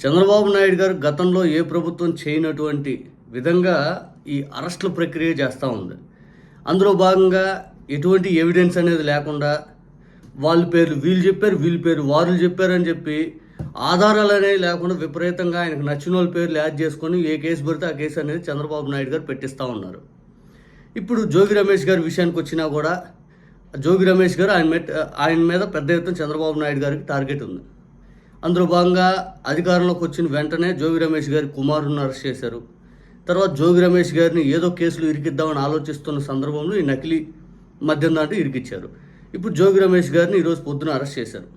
చంద్రబాబు నాయుడు గారు గతంలో ఏ ప్రభుత్వం చేయనటువంటి విధంగా ఈ అరెస్టుల ప్రక్రియ చేస్తూ ఉంది. అందులో భాగంగా ఎటువంటి ఎవిడెన్స్ అనేది లేకుండా వాళ్ళ పేర్లు వీళ్ళు చెప్పారు వీళ్ళ పేరు వారు చెప్పారని చెప్పి ఆధారాలు అనేవి లేకుండా విపరీతంగా ఆయనకు నచ్చిన వాళ్ళ పేర్లు యాడ్ చేసుకొని ఏ కేసు పెడితే ఆ కేసు అనేది చంద్రబాబు నాయుడు గారు పెట్టిస్తూ ఉన్నారు. ఇప్పుడు జోగి రమేష్ గారి విషయానికి వచ్చినా కూడా జోగి రమేష్ గారు ఆయన ఆయన మీద పెద్ద ఎత్తున చంద్రబాబు నాయుడు గారికి టార్గెట్ ఉంది. అందులో భాగంగా అధికారంలోకి వచ్చిన వెంటనే జోగి రమేష్ గారి కుమారుని అరెస్ట్ చేశారు. తర్వాత జోగి రమేష్ గారిని ఏదో కేసులు ఇరికిద్దామని ఆలోచిస్తున్న సందర్భంలో ఈ నకిలీ మద్యం దాంట్లో ఇరికిచ్చారు. ఇప్పుడు జోగి రమేష్ గారిని ఈరోజు పొద్దున అరెస్ట్ చేశారు.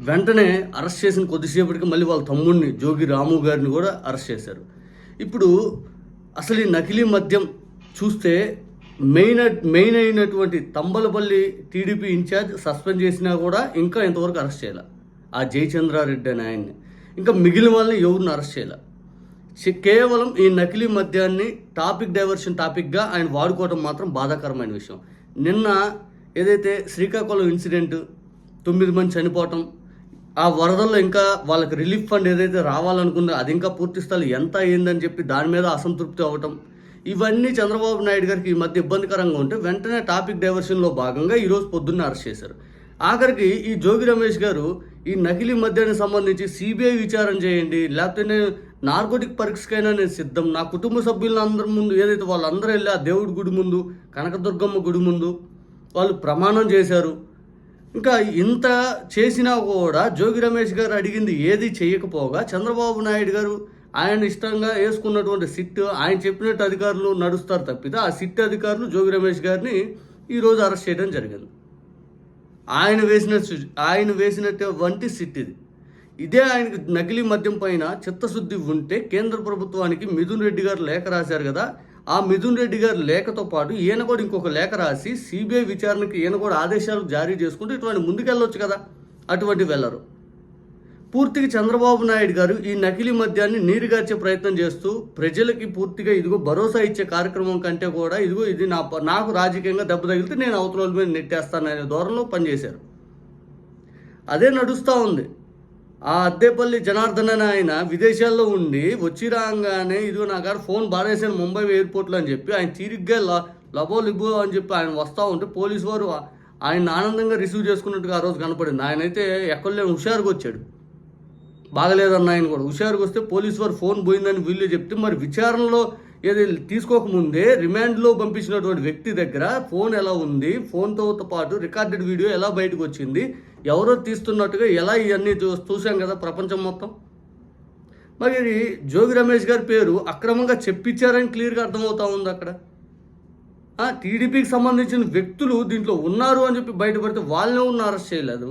వెంటనే అరెస్ట్ చేసిన కొద్దిసేపటికి మళ్ళీ వాళ్ళ తమ్ముడిని జోగి రాము గారిని కూడా అరెస్ట్ చేశారు. ఇప్పుడు అసలు ఈ నకిలీ మద్యం చూస్తే మెయిన్ మెయిన్ అయినటువంటి తంబలపల్లి టీడీపీ ఇన్ఛార్జ్ సస్పెండ్ చేసినా కూడా ఇంకా ఇంతవరకు అరెస్ట్ చేయాలి. ఆ జయచంద్రారెడ్డి అని ఆయన్ని. ఇంకా మిగిలిన వాళ్ళని ఎవరిని అరెస్ట్ చేయాలి? కేవలం ఈ నకిలీ మద్యాన్ని టాపిక్ డైవర్షన్ టాపిక్గా ఆయన వాడుకోవడం మాత్రం బాధాకరమైన విషయం. నిన్న ఏదైతే శ్రీకాకుళం ఇన్సిడెంట్ తొమ్మిది మంది చనిపోవటం ఆ వరదల్లో ఇంకా వాళ్ళకి రిలీఫ్ ఫండ్ ఏదైతే రావాలనుకుందో అది ఇంకా పూర్తి స్థాయి ఎంత అయ్యిందని చెప్పి దాని మీద అసంతృప్తి అవ్వటం ఇవన్నీ చంద్రబాబు నాయుడు గారికి ఈ మధ్య ఇబ్బందికరంగా ఉంటే వెంటనే టాపిక్ డైవర్షన్లో భాగంగా ఈరోజు పొద్దున్న అరెస్ట్ చేశారు. ఆఖరికి ఈ జోగి రమేష్ గారు ఈ నకిలీ మద్యానికి సంబంధించి సిబిఐ విచారణ చేయండి లేకపోతే నేను నార్కోటిక్ పరీక్షకైనా నేను సిద్ధం. నా కుటుంబ సభ్యులందరి ముందు ఏదైతే వాళ్ళందరూ వెళ్ళి ఆ దేవుడి గుడి ముందు కనకదుర్గమ్మ గుడి ముందు వాళ్ళు ప్రమాణం చేశారు. ఇంకా ఇంత చేసినా కూడా జోగి రమేష్ గారు అడిగింది ఏది చేయకపోగా చంద్రబాబు నాయుడు గారు ఆయన ఇష్టంగా వేసుకున్నటువంటి సిట్ ఆయన చెప్పినట్టు అధికారులు నడుస్తారు తప్పితే ఆ సిట్ అధికారులు జోగి రమేష్ గారిని ఈరోజు అరెస్ట్ చేయడం జరిగింది. ఆయన వేసిన ఆయన వేసినటువంటి సిట్ ఇది ఇదే ఆయనకి నకిలీ మద్యం పైన చిత్తశుద్ధి ఉంటే కేంద్ర ప్రభుత్వానికి మిథున్ రెడ్డి గారు లేఖ రాశారు కదా ఆ మిథున్ రెడ్డి గారి లేఖతో పాటు ఈయన కూడా ఇంకొక లేఖ రాసి సిబిఐ విచారణకి ఈయన కూడా ఆదేశాలు జారీ చేసుకుంటూ ఇటువంటి ముందుకెళ్ళొచ్చు కదా అటువంటి వెళ్ళరు పూర్తిగా చంద్రబాబు నాయుడు గారు ఈ నకిలీ మద్యాన్ని నీరుగార్చే ప్రయత్నం చేస్తూ ప్రజలకి పూర్తిగా ఇదిగో భరోసా ఇచ్చే కార్యక్రమం కంటే కూడా ఇదిగో ఇది నా నాకు రాజకీయంగా దెబ్బ తగిలితే నేను అవతల మీద నెట్టేస్తాననే ధోరణిలో పనిచేశారు. అదే నడుస్తూ ఉంది. ఆ అద్దెపల్లి జనార్దన్ అని ఆయన విదేశాల్లో ఉండి వచ్చి రాగానే ఇదిగో నా గారు ఫోన్ బారేసాను ముంబై ఎయిర్పోర్ట్లో అని చెప్పి ఆయన తీరిగ్గా ల- లబో లిబో అని చెప్పి ఆయన వస్తూ ఉంటే పోలీసు వారు ఆయన ఆనందంగా రిసీవ్ చేసుకున్నట్టుగా ఆ రోజు కనపడింది. ఆయన అయితే ఎక్కడలేని హుషారుగా వచ్చాడు. బాగలేదన్న ఆయన కూడా. హుషారుగా వస్తే పోలీసు వారు ఫోన్ పోయిందని వీళ్ళు చెప్తే మరి విచారణలో ఏది తీసుకోకముందే రిమాండ్లో పంపించినటువంటి వ్యక్తి దగ్గర ఫోన్ ఎలా ఉంది? ఫోన్తో పాటు రికార్డెడ్ వీడియో ఎలా బయటకు వచ్చింది? ఎవరో తీస్తున్నట్టుగా ఎలా ఇవన్నీ చూసాం కదా ప్రపంచం మొత్తం. మరి ఇది జోగి రమేష్ గారి పేరు అక్రమంగా చెప్పించారని క్లియర్గా అర్థమవుతా ఉంది అక్కడ. టీడీపీకి సంబంధించిన వ్యక్తులు దీంట్లో ఉన్నారు అని చెప్పి బయటపడితే వాళ్ళనే ఉన్న అరెస్ట్ చేయలేదు.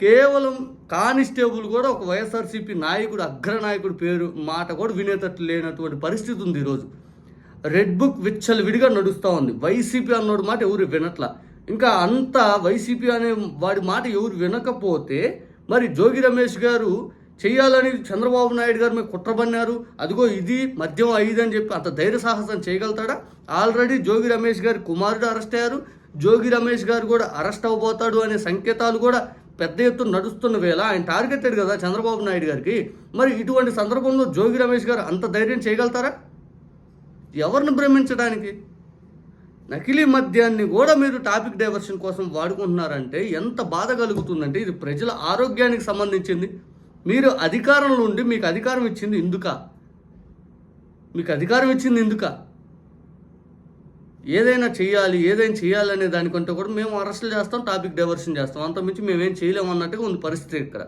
కేవలం కానిస్టేబుల్ కూడా ఒక వైఎస్ఆర్సీపీ నాయకుడు అగ్ర నాయకుడు పేరు మాట కూడా వినేటట్టు లేనటువంటి పరిస్థితి ఉంది ఈరోజు. రెడ్ బుక్ విచ్చలు విడిగా నడుస్తూ ఉంది. వైసీపీ అన్నోడు మాట ఎవరు వినట్ల? ఇంకా అంత వైసీపీ అనే వాడి మాట ఎవరు వినకపోతే మరి జోగి రమేష్ గారు చేయాలని చంద్రబాబు నాయుడు గారు మీద కుట్రబన్నారు అదిగో ఇది మద్యం ఐదు అని చెప్పి అంత ధైర్య సాహసం చేయగలుగుతాడా? ఆల్రెడీ జోగి రమేష్ గారి కుమారుడు అరెస్ట్ అయ్యారు. జోగి రమేష్ గారు కూడా అరెస్ట్ అవ్వబోతాడు అనే సంకేతాలు కూడా పెద్ద ఎత్తున నడుస్తున్న వేళ ఆయన టార్గెటెడ్ కదా చంద్రబాబు నాయుడు గారికి. మరి ఇటువంటి సందర్భంలో జోగి రమేష్ గారు అంత ధైర్యం చేయగలుగుతారా? ఎవరిని భ్రమించడానికి? నకిలీ మద్యాన్ని కూడా మీరు టాపిక్ డైవర్షన్ కోసం వాడుకుంటున్నారంటే ఎంత బాధ కలుగుతుందంటే ఇది ప్రజల ఆరోగ్యానికి సంబంధించింది. మీరు అధికారంలో ఉండి మీకు అధికారం ఇచ్చింది ఇందుక. మీకు అధికారం ఇచ్చింది ఇందుక. ఏదైనా చేయాలి ఏదైనా చేయాలనే దానికంటే కూడా మేము అరెస్టులు చేస్తాం టాపిక్ డైవర్షన్ చేస్తాం. అంత మించి మేమేం చేయలేము అన్నట్టుగా ఉంది పరిస్థితి ఇక్కడ.